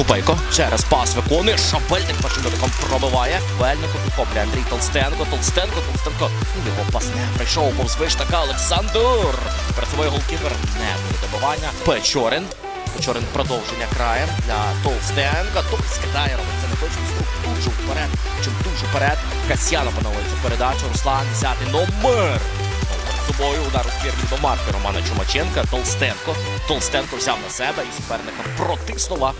Скупейко через пас виконує. Шабельник першим дотиком пробиває. Бельнику підхоплює Андрій Толстенко. Толстенко, Толстенко. Його пас не прийшов повз виштака Олександр. Собою голкіпер не буде добивання. Печорин. Печорин продовження краєм для Толстенка. Тут скидає, робить це не точно. Дуже вперед. Чим дуже вперед. Касьян опановує цю передачу. Руслан 10 номер. Собою удар у ствір від марки Романа Чумаченка. Толстенко. Толстенко взяв на себе і суперника протиснула.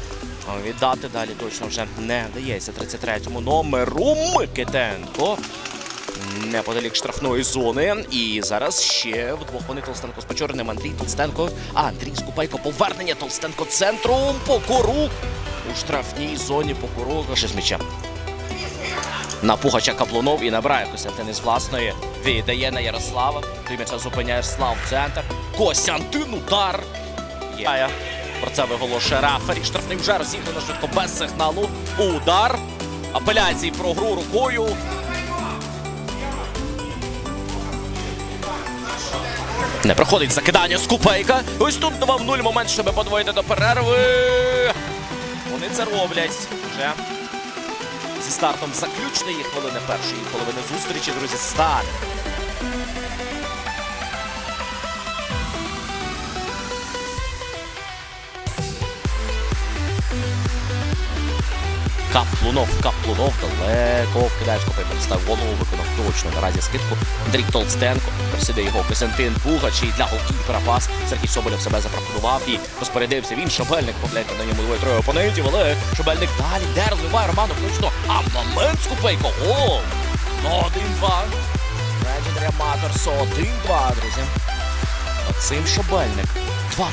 Віддати далі точно вже не вдається 33-му номеру Микитенко. Неподалік штрафної зони. І зараз ще вдвох вони Толстенко з Печорним. Андрій Толстенко. А Андрій Скупайко повернення. Толстенко центром по кору. У штрафній зоні по кору. Ще з м'ячем. На Пугача Каплунов і набирає Костянтин із власної. Віддає на Ярослава. Той м'яча зупиняє Ярослав в центр. Костянтин удар. Є. Про це виголошує Рафері. Штрафний вже розігнано швидко без сигналу. Удар. Апеляції про гру рукою. Не проходить закидання з купейка. Ось тут 2 в 0 момент, щоб подвоїти до перерви. Вони це роблять вже зі стартом заключної хвилини першої половини зустрічі, друзі, стане. Каплунов, Каплунов далеко кидає скопи, перестав голову, виконав точно наразі скидку. Андрій Толстенко присіде його Костянтин Пугач і для голкіпера пас. Сергій Соболєв себе запропонував і розпорядився. Він Шабельник, погляньте на ньому двоє троє опонентів, але Шабельник далі де розвиває Роману точно. А момент скупейко гол! Ну, 1-2. Legendary Amators 1-2, друзі. Максим Шабельник. 2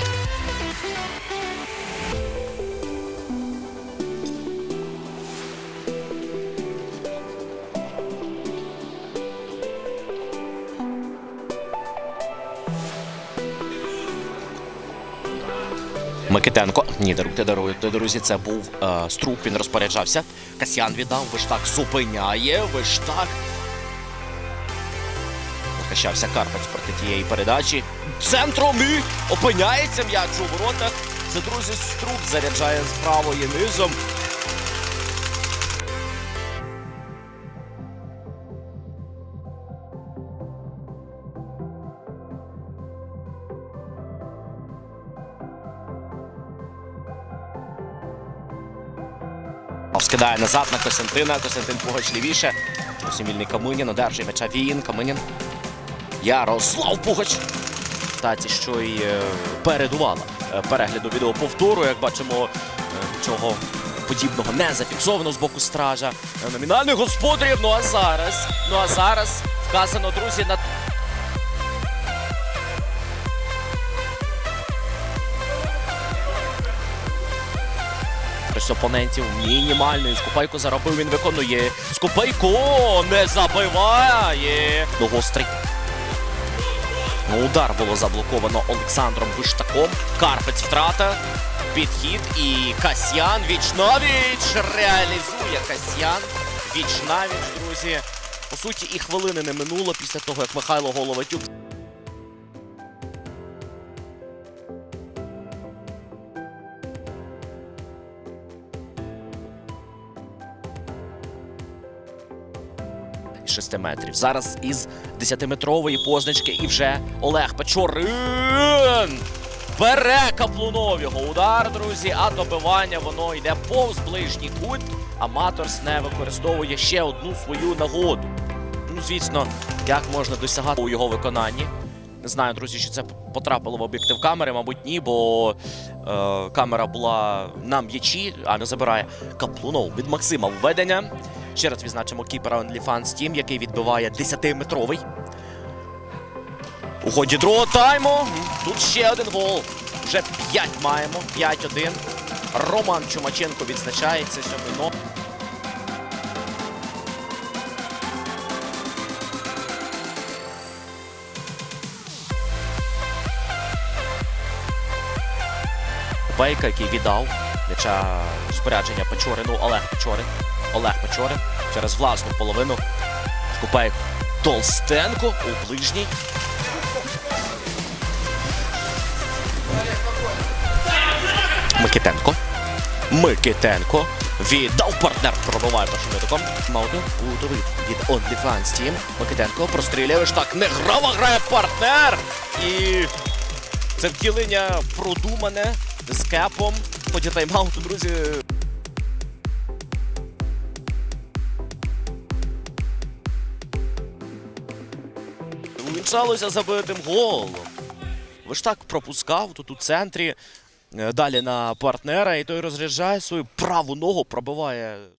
Микитенко. Ні, даруйте, даруйте, друзі. Це був е, струк. Він розпоряджався. Касьян віддав. Виштак зупиняє. Виштак. Захищався Карпець проти тієї передачі. Центром і опиняється м'яч у воротах. Це друзі струк заряджає з правої низом. Скидає назад на Костянтина. Костянтин Пугач лівіше. Ось вільний Каминін. Одержує м'яча він. Каминін. Ярослав Пугач. Таці, що й е, передувала е, перегляду відеоповтору. Як бачимо, е, нічого подібного не зафіксовано з боку стража. Номінальний господарів. Ну а зараз. Ну а зараз вказано, друзі, на Хтось опонентів мінімальний. Скупайко заробив, він виконує. Скупайко не забиває. Ну, гострий. Ну, Удар було заблоковано Олександром Виштаком. Карпець втрата. Підхід і Касьян віч-навіч реалізує Касьян. Віч-навіч, друзі. По суті, і хвилини не минуло після того, як Михайло Головатюк 6 метрів. Зараз із 10-метрової позначки і вже Олег Печорин бере Каплунов його удар, друзі. А добивання воно йде повз ближній кут. Аматорс не використовує ще одну свою нагоду. Ну, звісно, як можна досягати у його виконанні. Не знаю, друзі, чи це потрапило в об'єктив камери, мабуть, ні, бо е, камера була на м'ячі, а не забирає Каплунов від Максима введення. Ще раз відзначимо кіпера OnlyFans Team, який відбиває 10-метровий. У ході другого тайму. Тут ще один гол. Вже 5 маємо. 5-1. Роман Чумаченко відзначається сьомий. Бейка, який віддав м'яча спорядження Печорину Олег Печорин. Олег Печорин через власну половину. Купає Толстенко у ближній. Микитенко. Микитенко. Віддав партнер, пробиває першим. Маудо, Удовик від OnlyFans Team. Микитенко прострілює ж так. Не грава грає партнер. І це втілення продумане з кепом. Ході тайм-ауту, друзі. Увінчалося забитим голом. Ви ж так пропускав тут у центрі. Е, Далі на партнера, і той розряджає свою праву ногу, пробиває